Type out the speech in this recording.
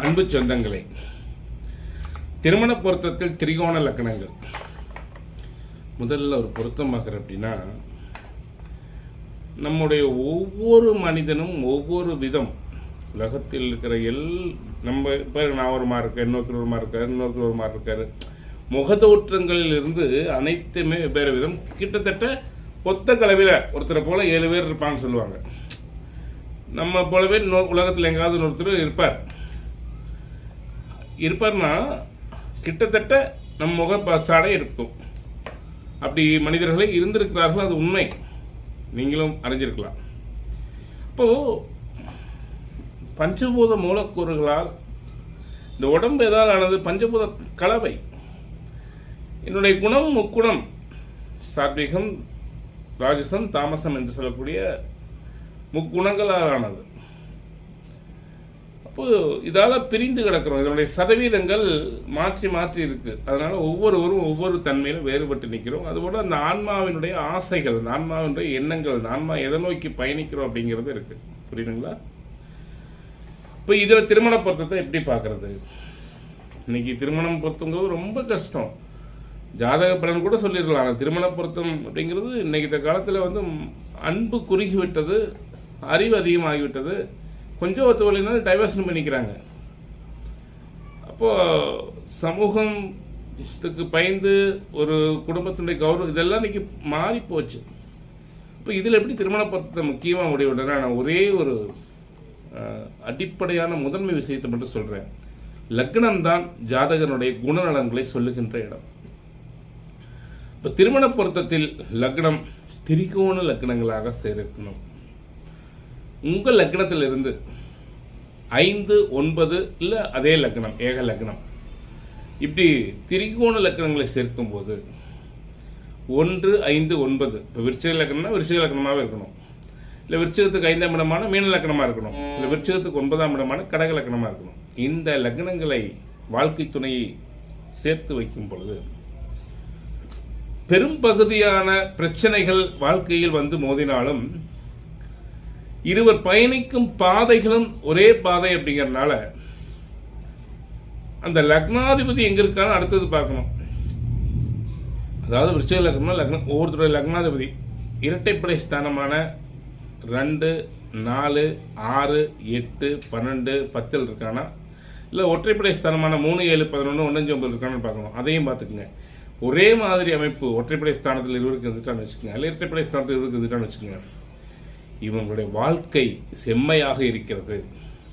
அன்பு சொந்தங்களே திருமண பொருத்தத்தில் திரிகோண லக்கணங்கள் முதல்ல ஒரு பொருத்தம் பார்க்குற அப்படின்னா நம்முடைய ஒவ்வொரு மனிதனும் ஒவ்வொரு விதம். உலகத்தில் இருக்கிற எல் நம்ம இப்போ நான் ஒரு மாதிரி இருக்கேன் இன்னொருத்தர் ஒரு மாதிரி இருக்காரு இன்னொருத்தர் ஒரு மாதிரி இருக்காரு முகத்தோற்றங்களில் இருந்து அனைத்துமே வெவ்வேறு விதம். கிட்டத்தட்ட ஒத்த கலவையில் ஒருத்தரை போல் ஏழு பேர் இருப்பான்னு சொல்லுவாங்க. நம்ம போலவே இன்னொரு உலகத்தில் எங்காவது ஒருத்தர் இருப்பார். இருப்பார்னா கிட்டத்தட்ட நம் முக பாசாடே இருக்கும். அப்படி மனிதர்களே இருந்திருக்கிறார்கள் அது உண்மை. நீங்களும் அறிஞ்சிருக்கலாம். அப்போது பஞ்சபூத மூலக்கூறுகளால் இந்த உடம்பு எதாவது ஆனது பஞ்சபூத கலவை. என்னுடைய குணம் முக்குணம் சாத்விகம் ராஜசம் தாமசம் என்று சொல்லக்கூடிய முக்குணங்களால் ஆனது அப்போ இதால பிரிந்து கிடக்கிறோம். இதனுடைய சதவீதங்கள் மாற்றி மாற்றி இருக்கு. அதனால ஒவ்வொருவரும் ஒவ்வொரு தன்மையிலும் வேறுபட்டு நிற்கிறோம் அதுபோல் அந்த ஆன்மாவினுடைய ஆசைகள் அந்த ஆன்மாவினுடைய எண்ணங்கள் அந்த ஆன்மா எதை நோக்கி பயணிக்கிறோம் அப்படிங்கிறது இருக்குது புரியுதுங்களா? இப்போ இதில் திருமண பொருத்தத்தை எப்படி பார்க்குறது இன்னைக்கு திருமணம் பொருத்தங்கிறது ரொம்ப கஷ்டம். ஜாதக பலன் கூட சொல்லிடலாம் ஆனால் திருமண பொருத்தம் அப்படிங்கிறது இன்னைக்கு இந்த காலத்தில் வந்து அன்பு குறுகி விட்டது அறிவு அதிகமாகிவிட்டது. கொஞ்சம் ஒத்து டைவர்ஷன் பண்ணிக்கிறாங்க. அப்போது சமூகத்துக்கு பயந்து ஒரு குடும்பத்தினுடைய கௌரவம் இதெல்லாம் இன்னைக்கு மாறி போச்சு. இப்போ இதில் எப்படி திருமண பொருத்தத்தை முக்கியமாக முடிவுடனா நான் ஒரே ஒரு அடிப்படையான முதன்மை விஷயத்தை மட்டும் சொல்கிறேன் லக்னம் தான் ஜாதகனுடைய குணநலன்களை சொல்லுகின்ற இடம். இப்போ திருமண பொருத்தத்தில் லக்னம் திரிகோண லக்னங்களாக சேர்க்கணும் உங்கள் லக்னத்திலிருந்து ஐந்து ஒன்பது இல்லை அதே லக்னம் ஏக லக்னம். இப்படி திரிகோண லக்னங்களை சேர்க்கும்போது ஒன்று ஐந்து ஒன்பது. இப்போ விருச்சிக லக்னம்னா விருச்சிக லக்னமாகவே இருக்கணும். இல்லை விருச்சிகத்துக்கு ஐந்தாம் இடமான மீன லக்னமாக இருக்கணும். இல்லை விருச்சிகத்துக்கு ஒன்பதாம் இடமான கடக லக்னமாக இருக்கணும். இந்த லக்னங்களை வாழ்க்கை துணையை சேர்த்து வைக்கும் பொழுது பெரும் பகுதியான பிரச்சனைகள் வாழ்க்கையில் வந்து மோதினாலும் இருவர் பயணிக்கும் பாதைகளும் ஒரே பாதை அப்படிங்கறதுனால அந்த லக்னாதிபதி எங்க இருக்கான்னு அடுத்தது பார்க்கணும். அதாவது விருச்சிக லக்னம் லக்னம் ஒவ்வொருத்தருடைய லக்னாதிபதி. இரட்டைப்படை ஸ்தானமான ரெண்டு நாலு ஆறு எட்டு பன்னெண்டு பத்தில் இருக்கானா? இல்லை ஒற்றைப்படை ஸ்தானமான மூணு ஏழு பதினொன்று ஒன்றஞ்சு ஒன்பது இருக்கான்னு பார்க்கணும். அதையும் பார்த்துக்குங்க. ஒரே மாதிரி அமைப்பு ஒற்றைப்படை ஸ்தானத்தில் இருவருக்கு இருந்துட்டான்னு வச்சுக்கோங்க. இல்லை இரட்டைப்படை ஸ்தானத்தில் இருவருக்கு இருந்துட்டான்னு வச்சுக்கோங்க. இவங்களுடைய வாழ்க்கை செம்மையாக இருக்கிறது.